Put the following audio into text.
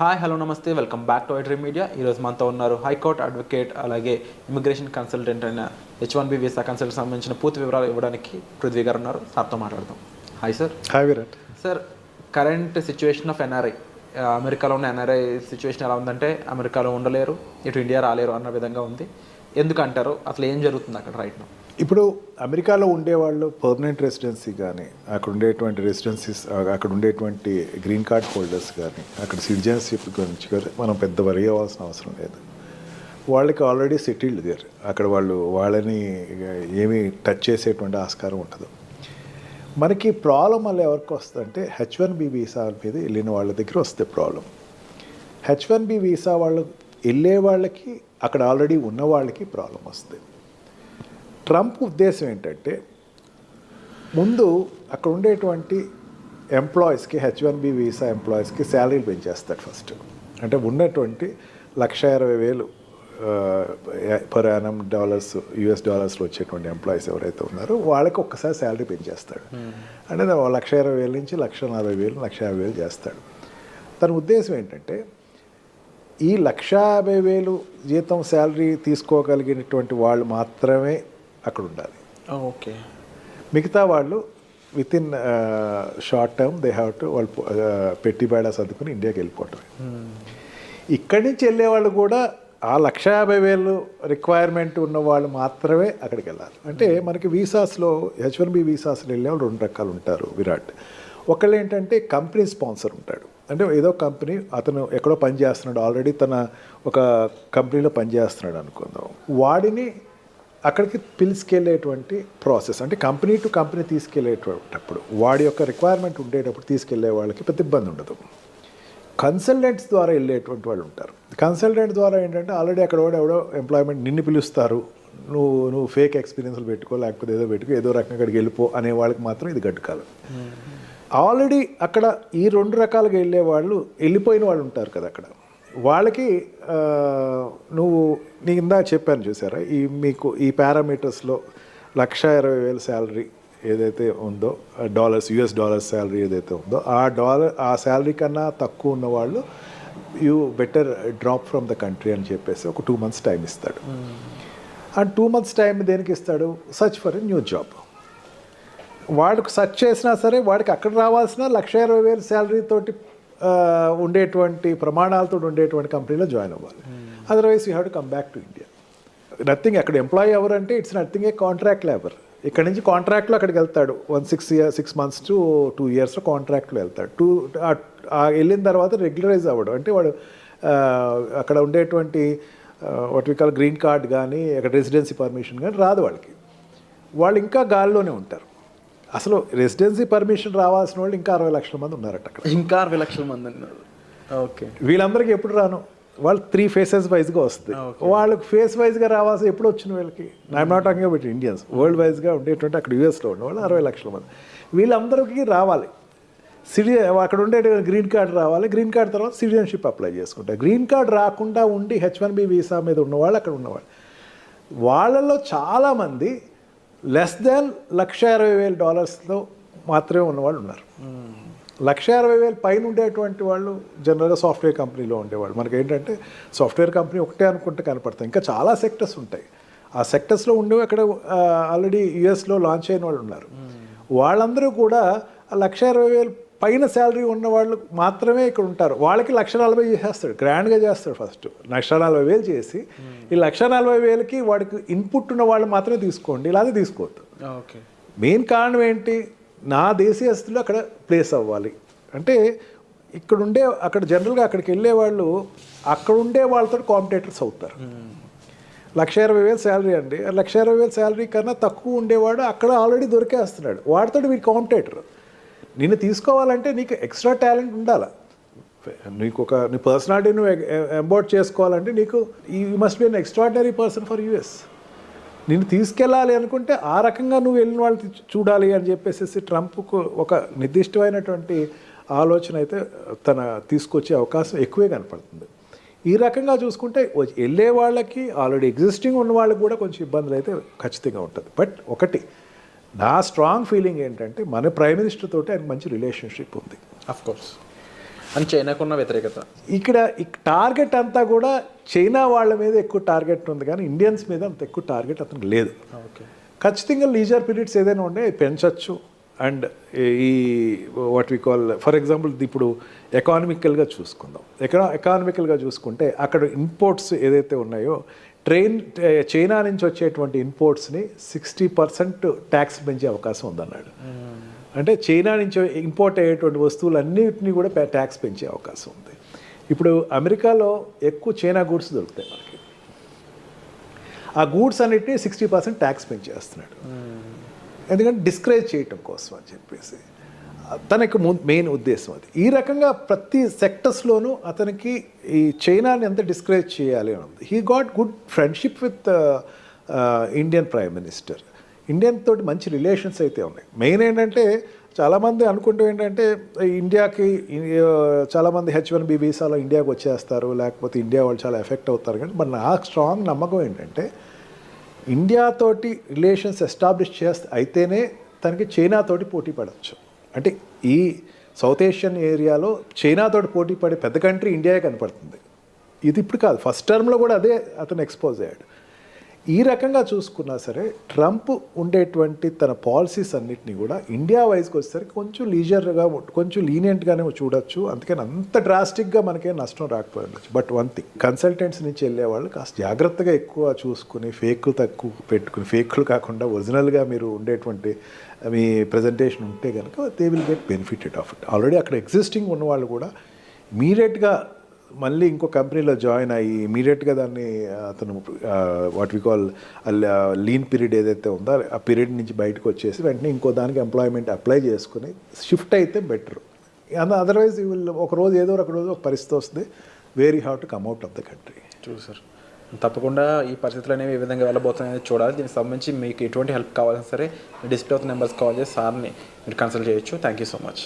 Hi hello నమస్తే welcome back to iDream media ఈరోజు మనతో ఉన్నారు హైకోర్టు అడ్వకేట్ అలాగే ఇమిగ్రేషన్ కన్సల్టెంట్ అయిన H one B visa consult సంబంధించిన పూర్తి వివరాలు ఇవ్వడానికి పృథ్వీ గారు ఉన్నారు. సార్తో మాట్లాడదాం. Hi sir hi Virat sir current situation of NRI అమెరికాలో ఉన్న ఎన్ఆర్ఐ సిచ్యువేషన్ ఎలా ఉందంటే అమెరికాలో ఉండలేరు ఇటు ఇండియా రాలేరు అన్న విధంగా ఉంది. ఎందుకు అంటారు అసలు ఏం జరుగుతుంది అక్కడ రైట్ నో ఇప్పుడు అమెరికాలో ఉండేవాళ్ళు పర్మనెంట్ రెసిడెన్సీ కానీ అక్కడ ఉండేటువంటి రెసిడెన్సీస్ అక్కడ ఉండేటువంటి గ్రీన్ కార్డ్ హోల్డర్స్ కానీ అక్కడ సిటిజన్షిప్ గురించి కానీ మనం పెద్ద వరి అవ్వాల్సిన అవసరం లేదు. వాళ్ళకి ఆల్రెడీ సెటిల్డ్ దేర్ అక్కడ వాళ్ళు వాళ్ళని ఏమి టచ్ చేసేటువంటి ఆస్కారం ఉండదు. మనకి ప్రాబ్లం వల్ల ఎవరికి వస్తుందంటే హెచ్ వన్ బి వీసా మీద వెళ్ళిన వాళ్ళ దగ్గర వస్తే problem H one B visa వాళ్ళు వెళ్ళే వాళ్ళకి అక్కడ ఆల్రెడీ ఉన్న వాళ్ళకి ప్రాబ్లం వస్తుంది. ట్రంప్ ఉద్దేశం ఏంటంటే ముందు అక్కడ ఉండేటువంటి ఎంప్లాయీస్కి హెచ్ వన్ బి వీసా ఎంప్లాయీస్కి శాలరీలు పెంచేస్తాడు ఫస్ట్. అంటే ఉన్నటువంటి లక్ష ఇరవై వేలు పర్ యానం డాలర్స్ యుఎస్ డాలర్స్లో వచ్చేటువంటి ఎంప్లాయీస్ ఎవరైతే ఉన్నారో వాళ్ళకి ఒక్కసారి శాలరీ పెంచేస్తాడు. అంటే దా- లక్ష ఇరవై వేల నుంచి లక్ష నలభై వేలు లక్ష యాభై వేలు చేస్తాడు. తన ఉద్దేశం ఏంటంటే ఈ లక్ష యాభై వేలు జీతం శాలరీ తీసుకోగలిగినటువంటి వాళ్ళు మాత్రమే అక్కడ ఉండాలి ఓకే. మిగతా వాళ్ళు within short term they have to వాళ్ళు uh, పెట్టి బేడా సర్దుకుని ఇండియాకి వెళ్ళిపోవటమే. ఇక్కడి నుంచి వెళ్ళే వాళ్ళు కూడా ఆ లక్ష యాభై వేలు రిక్వైర్మెంట్ ఉన్న వాళ్ళు మాత్రమే అక్కడికి వెళ్ళాలి. అంటే మనకి వీసాస్లో హెచ్ వన్ బి వీసాస్లో వెళ్ళే వాళ్ళు రెండు రకాలు ఉంటారు విరాట్. ఒకళ్ళు ఏంటంటే కంపెనీ స్పాన్సర్ ఉంటాడు. అంటే ఏదో కంపెనీ అతను ఎక్కడో పని చేస్తున్నాడు. ఆల్రెడీ తన ఒక కంపెనీలో పని చేస్తున్నాడు అనుకుందాం. వాడిని అక్కడికి పిలుచుకెళ్ళేటువంటి ప్రాసెస్ అంటే కంపెనీ టు కంపెనీ తీసుకెళ్ళేటప్పుడు వాడి యొక్క రిక్వైర్మెంట్ ఉండేటప్పుడు తీసుకెళ్ళే వాళ్ళకి పెద్ద ఇబ్బంది ఉండదు. కన్సల్టెంట్స్ ద్వారా వెళ్ళేటువంటి వాళ్ళు ఉంటారు. కన్సల్టెంట్ ద్వారా ఏంటంటే ఆల్రెడీ అక్కడ కూడా ఎవడో ఎంప్లాయ్మెంట్ నిన్ను పిలుస్తారు. నువ్వు నువ్వు ఫేక్ ఎక్స్పీరియన్స్లు పెట్టుకో లేకపోతే ఏదో పెట్టుకో ఏదో రకంగా అక్కడికి వెళ్ళిపో అనే వాళ్ళకి మాత్రం ఇది గట్టుకాలం ఆల్రెడీ అక్కడ ఈ రెండు రకాలుగా వెళ్ళే వాళ్ళు వెళ్ళిపోయిన వాళ్ళు ఉంటారు కదా అక్కడ. వాళ్ళకి నువ్వు నీ ఇందా చెప్పాను చూసారా? ఈ మీకు ఈ పారామీటర్స్లో లక్ష ఇరవై వేల శాలరీ ఏదైతే ఉందో డాలర్స్ యుఎస్ డాలర్స్ శాలరీ ఏదైతే ఉందో ఆ డాలర్ ఆ శాలరీ కన్నా తక్కువ ఉన్న వాళ్ళు you better drop from the country అని చెప్పేసి ఒక టూ మంత్స్ టైం ఇస్తాడు. అండ్ టూ మంత్స్ టైం దేనికి ఇస్తాడు? Search for a new job. వాడికి సెర్చ్ చేసినా సరే వాడికి అక్కడ రావాల్సిన లక్ష ఇరవై వేలు శాలరీ తోటి ఉండేటువంటి ప్రమాణాలతో ఉండేటువంటి కంపెనీలో జాయిన్ అవ్వాలి. Otherwise you have to come back to India nothing అక్కడ ఎంప్లాయీ అంటే it's nothing a contract labour ఇక్కడ నుంచి కాంట్రాక్ట్లో అక్కడికి వెళ్తాడు. One six year six months to two ఇయర్స్లో కాంట్రాక్ట్లో వెళ్తాడు. టూ వెళ్ళిన తర్వాత రెగ్యులరైజ్ అవ్వడు. అంటే వాడు అక్కడ ఉండేటువంటి వాట్ వికాల్ గ్రీన్ కార్డ్ కానీ అక్కడ రెసిడెన్సీ పర్మిషన్ కానీ రాదు వాళ్ళకి. వాళ్ళు ఇంకా గాల్లోనే ఉంటారు. అసలు రెసిడెన్సీ పర్మిషన్ రావాల్సిన వాళ్ళు ఇంకా అరవై లక్షల మంది ఉన్నారట అక్కడ. ఇంకా అరవై లక్షల మంది అన్నారు ఓకే. వీళ్ళందరికీ ఎప్పుడు రాను? వాళ్ళు త్రీ ఫేసెస్ వైజ్గా వస్తుంది. వాళ్ళకి ఫేస్ వైజ్గా రావాల్సి ఎప్పుడు వచ్చిన వీళ్ళకి? I'm not talking about Indians world వైజ్గా ఉండేటువంటి అక్కడ యూఎస్లో ఉన్న వాళ్ళు అరవై లక్షల మంది. వీళ్ళందరికీ రావాలి. సిటి అక్కడ ఉండే గ్రీన్ కార్డ్ రావాలి. గ్రీన్ కార్డ్ తర్వాత సిటిజన్షిప్ అప్లై చేసుకుంటారు. గ్రీన్ కార్డ్ రాకుండా ఉండి హెచ్ వన్ బి వీసా మీద ఉన్నవాళ్ళు అక్కడ ఉన్నవాళ్ళు. వాళ్ళలో చాలామంది లెస్ దాన్ లక్ష ఇరవై వేల డాలర్స్లో మాత్రమే ఉన్నవాళ్ళు ఉన్నారు. లక్ష అరవై వేలు పైన ఉండేటువంటి వాళ్ళు జనరల్గా సాఫ్ట్వేర్ కంపెనీలో ఉండేవాళ్ళు. మనకి ఏంటంటే సాఫ్ట్వేర్ కంపెనీ ఒకటే అనుకుంటే కనపడతాయి. ఇంకా చాలా సెక్టర్స్ ఉంటాయి. ఆ సెక్టర్స్లో ఉండేవి అక్కడ ఆల్రెడీ యుఎస్లో లాంచ్ అయిన వాళ్ళు ఉన్నారు. వాళ్ళందరూ కూడా లక్ష ఇరవై వేలు పైన శాలరీ ఉన్న వాళ్ళు మాత్రమే ఇక్కడ ఉంటారు. వాళ్ళకి లక్ష నలభై చేసేస్తాడు. గ్రాండ్గా చేస్తాడు ఫస్ట్. లక్ష నలభై వేలు చేసి ఈ లక్ష నలభై వేలకి వాడికి ఇన్పుట్ ఉన్న వాళ్ళు మాత్రమే తీసుకోండి ఇలాగే తీసుకోవద్దు. ఓకే. మెయిన్ కారణం ఏంటి? నా దేశీయస్తులు అక్కడ ప్లేస్ అవ్వాలి. అంటే ఇక్కడ ఉండే అక్కడ జనరల్గా అక్కడికి వెళ్ళే వాళ్ళు అక్కడ ఉండే వాళ్ళతో కాంపిటేటర్స్ అవుతారు. లక్ష ఇరవై వేలు శాలరీ అండి. లక్ష ఇరవై వేలు శాలరీ కన్నా తక్కువ ఉండేవాడు అక్కడ ఆల్రెడీ దొరికేస్తున్నాడు. వాడితో వీడి కాంపిటేటర్. నిన్ను తీసుకోవాలంటే నీకు ఎక్స్ట్రా టాలెంట్ ఉండాలి? నీకు ఒక నీ పర్సనాలిటీ నువ్వు ఎంబోర్డ్ చేసుకోవాలంటే నీకు ఈ must be an extraordinary person for US నిన్ను తీసుకెళ్ళాలి అనుకుంటే ఆ రకంగా నువ్వు వెళ్ళిన వాళ్ళు చూడాలి అని చెప్పేసి ట్రంప్కు ఒక నిర్దిష్టమైనటువంటి ఆలోచన అయితే తన తీసుకొచ్చే అవకాశం ఎక్కువే కనపడుతుంది. ఈ రకంగా చూసుకుంటే వెళ్ళే వాళ్ళకి ఆల్రెడీ ఎగ్జిస్టింగ్ ఉన్న వాళ్ళకి కూడా కొంచెం ఇబ్బందులు అయితే ఖచ్చితంగా ఉంటుంది. బట్ ఒకటి నా స్ట్రాంగ్ ఫీలింగ్ ఏంటంటే మన ప్రైమ్ మినిస్టర్ తోటి ఆయనకు మంచి రిలేషన్షిప్ ఉంది. కోర్స్ అని చైనాకున్న వ్యతిరేకత. ఇక్కడ టార్గెట్ అంతా కూడా చైనా వాళ్ళ మీద ఎక్కువ టార్గెట్ ఉంది కానీ ఇండియన్స్ మీద అంత ఎక్కువ టార్గెట్ అతనికి లేదు. ఓకే ఖచ్చితంగా లీజర్ పీరియడ్స్ ఏదైనా ఉంటే పెంచవచ్చు అండ్ ఈ what we call for example ఇప్పుడు ఎకానమికల్గా చూసుకుందాం. ఎకనా ఎకానమికల్గా చూసుకుంటే అక్కడ ఇంపోర్ట్స్ ఏదైతే ఉన్నాయో ట్రైన్ చైనా నుంచి వచ్చేటువంటి ఇంపోర్ట్స్ని సిక్స్టీ పర్సెంట్ ట్యాక్స్ పెంచే అవకాశం ఉందన్నాడు. అంటే చైనా నుంచి ఇంపోర్ట్ అయ్యేటువంటి వస్తువులన్నిటిని కూడా ట్యాక్స్ పెంచే అవకాశం ఉంది. ఇప్పుడు అమెరికాలో ఎక్కువ చైనా గూడ్స్ దొరుకుతాయి మనకి. ఆ గూడ్స్ అన్నిటిని సిక్స్టీ పర్సెంట్ ట్యాక్స్ పెంచేస్తున్నాడు. ఎందుకంటే డిస్కరేజ్ చేయటం కోసం అని చెప్పేసి. తనకు మెయిన్ ఉద్దేశం అది. ఈ రకంగా ప్రతి సెక్టర్స్లోనూ అతనికి ఈ చైనాని ఎంత డిస్కరేజ్ చేయాలి అని ఉంది. He got good friendship with Indian prime minister Indian తోటి మంచి రిలేషన్స్ అయితే ఉన్నాయి. మెయిన్ ఏంటంటే చాలామంది అనుకుంటూ ఏంటంటే ఇండియాకి చాలామంది హెచ్ వన్ బి వీసాలో ఇండియాకి వచ్చేస్తారు లేకపోతే ఇండియా వాళ్ళు చాలా ఎఫెక్ట్ అవుతారు కానీ మరి నాకు స్ట్రాంగ్ నమ్మకం ఏంటంటే ఇండియాతోటి రిలేషన్స్ ఎస్టాబ్లిష్ చేస్తే అయితేనే తనకి చైనాతోటి పోటీ పడవచ్చు అంటే ఈ సౌత్ ఏషియన్ ఏరియాలో చైనాతో పోటీ పడే పెద్ద కంట్రీ ఇండియాయే కనపడుతుంది. ఇది ఇప్పుడు కాదు ఫస్ట్ టర్మ్లో కూడా అదే అతను ఎక్స్పోజ్ అయ్యాడు. ఈ రకంగా చూసుకున్నా సరే ట్రంప్ ఉండేటువంటి తన పాలసీస్ అన్నిటిని కూడా ఇండియా వైజ్కి వచ్చేసరికి కొంచెం లీజర్గా కొంచెం లీనియంట్గానే చూడొచ్చు. అందుకని అంత డ్రాస్టిక్గా మనకే నష్టం రాకపోయి బట్ వన్ థింగ్ కన్సల్టెంట్స్ నుంచి వెళ్ళేవాళ్ళు కాస్త జాగ్రత్తగా ఎక్కువ చూసుకుని ఫేక్లు తక్కువ పెట్టుకుని ఫేక్లు కాకుండా ఒరిజినల్గా మీరు ఉండేటువంటి మీ ప్రజెంటేషన్ ఉంటే కనుక they will get benefited of it already అక్కడ ఎగ్జిస్టింగ్ ఉన్న వాళ్ళు కూడా ఇమీడియట్గా మళ్ళీ ఇంకో కంపెనీలో జాయిన్ అయ్యి ఇమీడియట్గా దాన్ని అతను what we call lean period ఏదైతే ఉందో ఆ పీరియడ్ నుంచి బయటకు వచ్చేసి వెంటనే ఇంకో దానికి ఎంప్లాయ్మెంట్ అప్లై చేసుకుని షిఫ్ట్ అయితే బెటర్ అదర్వైజ్ విల్ ఒక రోజు ఏదో ఒక రోజు ఒక పరిస్థితి వస్తుంది. Very have to come out of the country చూసారు తప్పకుండా ఈ పరిస్థితులు అనేవి ఏ విధంగా వెళ్ళబోతున్నాయని చూడాలి. దీనికి సంబంధించి మీకు ఎటువంటి హెల్ప్ కావాలన్నా సరే డిస్ప్లే అవుతున్న నెంబర్స్ కాల్ చేసి సార్ని మీరు కన్సల్ట్ చేయొచ్చు. Thank you so much